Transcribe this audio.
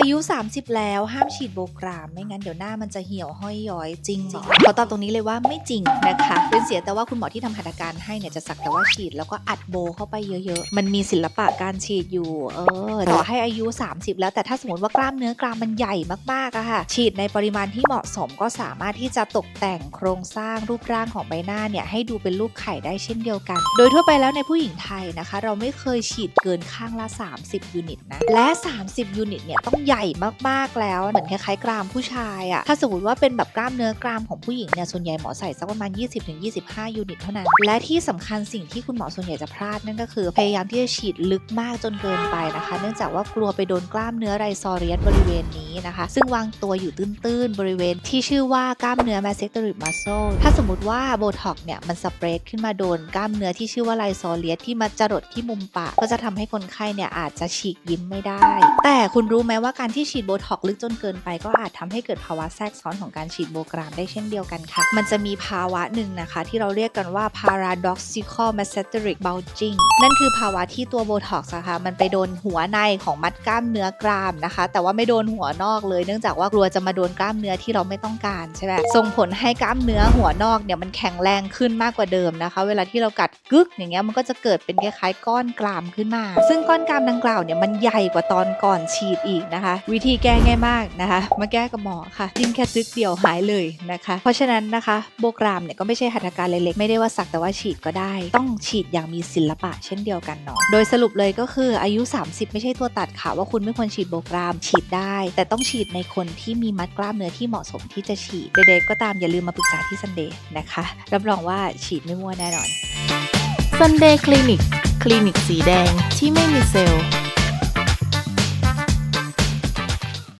อายุ 30 แล้วห้ามฉีดโบกราม ไม่งั้นเดี๋ยวหน้ามันจะเหี่ยวห้อยย้อยจริงเหรอขอตอบตรงนี้เลยว่าไม่จริงนะคะเป็นเสียแต่ว่าคุณหมอที่ทำหัตถการให้เนี่ยจะสักแต่ว่าฉีดแล้วก็อัดโบเข้าไปเยอะๆ มันมีศิลปะการฉีดอยู่ เออต่อให้อายุ 30 แล้วแต่ถ้าสมมติว่ากล้ามเนื้อกรามมันใหญ่มากๆอะค่ะ ฉีดในปริมาณที่เหมาะสมก็สามารถที่จะตกแต่งโครงสร้างรูปร่างของใบหน้าเนี่ยให้ดูเป็นรูปไข่ได้เช่นเดียวกัน โดยทั่วไปแล้วในผู้หญิงไทยนะคะ เราไม่เคยฉีดเกินข้างละ 30 ยูนิตนะและ 30 ยูนิตเนี่ยต้องใหญ่มากๆแล้ว เหมือนคล้ายๆกรามผู้ชายอะถ้าสมมติว่าเป็นแบบกล้ามเนื้อกรามของผู้หญิงเนี่ยส่วนใหญ่หมอใส่สักประมาณ 20-25 ยูนิตเท่านั้น และที่สำคัญสิ่งที่คุณหมอส่วนใหญ่จะพลาดนั่นก็คือ พยายามที่จะฉีดลึกมากจนเกินไปนะคะ เนื่องจากว่ากลัวไปโดนกล้ามเนื้อไรซอเรียสบริเวณนี้นะคะ ซึ่งวางตัวอยู่ตื้นๆบริเวณที่ชื่อว่ากล้ามเนื้อ masseteric muscle ถ้าสมมติว่าโบท็อกเนี่ยมันสเปรดขึ้นมาโดนกล้ามเนื้อที่ชื่อว่าไรซอเรียสที่มาจรดที่มุมปากก็จะทำให้คนไข้เนี่ยอาจจะฉีกยิ้มไม่ได้ แต่คุณรู้ไหมว่าการที่ฉีดโบท็อกลึกจนเกินไป ก็อาจทำให้เกิดภาวะแทรกซ้อนของการฉีดโบกรามได้เช่นเดียวกันค่ะ มันจะมีภาวะหนึ่งนะคะ ที่เราเรียกกันว่า paradoxical mesenteric bulging นั่นคือภาวะที่ตัวโบท็อกซ์อะคะมันไปโดนหัวในของมัดกล้ามเนื้อกรามนะคะ แต่ว่าไม่โดนหัวนอกเลยเนื่องจากว่ากลัวจะมาโดนกล้ามเนื้อที่เราไม่ต้องการใช่ไหมส่งผลให้กล้ามเนื้อหัวนอกเนี่ยมันแข็งแรงขึ้นมากกว่าเดิมนะคะ เวลาที่เรากัดกึกอย่างเงี้ยมันก็จะเกิดเป็นคล้ายๆก้อนกรามขึ้นมา ซึ่งก้อนกรามดังกล่าวเนี่ยมันใหญ่กว่าตอนก่อนฉีดอีกนะคะวิธีแก้ง่ายมากนะคะ มาแก้กับหมอค่ะจิ้มแค่ซึกเดียวหายเลยนะคะ เพราะฉะนั้นนะคะโบกรามเนี่ยก็ไม่ใช่หัตถการเล็กๆไม่ได้ว่าสักแต่ว่าฉีดก็ได้ ต้องฉีดอย่างมีศิลปะเช่นเดียวกันเนาะโดยสรุปเลยก็คืออายุ 30 ไม่ใช่ตัวตัดค่ะว่าคุณไม่ควรฉีดโบกรามฉีดได้ แต่ต้องฉีดในคนที่มีมัดกล้ามเนื้อที่เหมาะสมที่จะฉีดใดๆก็ตามอย่าลืมมาปรึกษาที่ซันเดย์นะคะรับรองว่าฉีดไม่มั่วแน่นอน Sunday Clinic คลินิกสีแดงที่ไม่มีเซลล์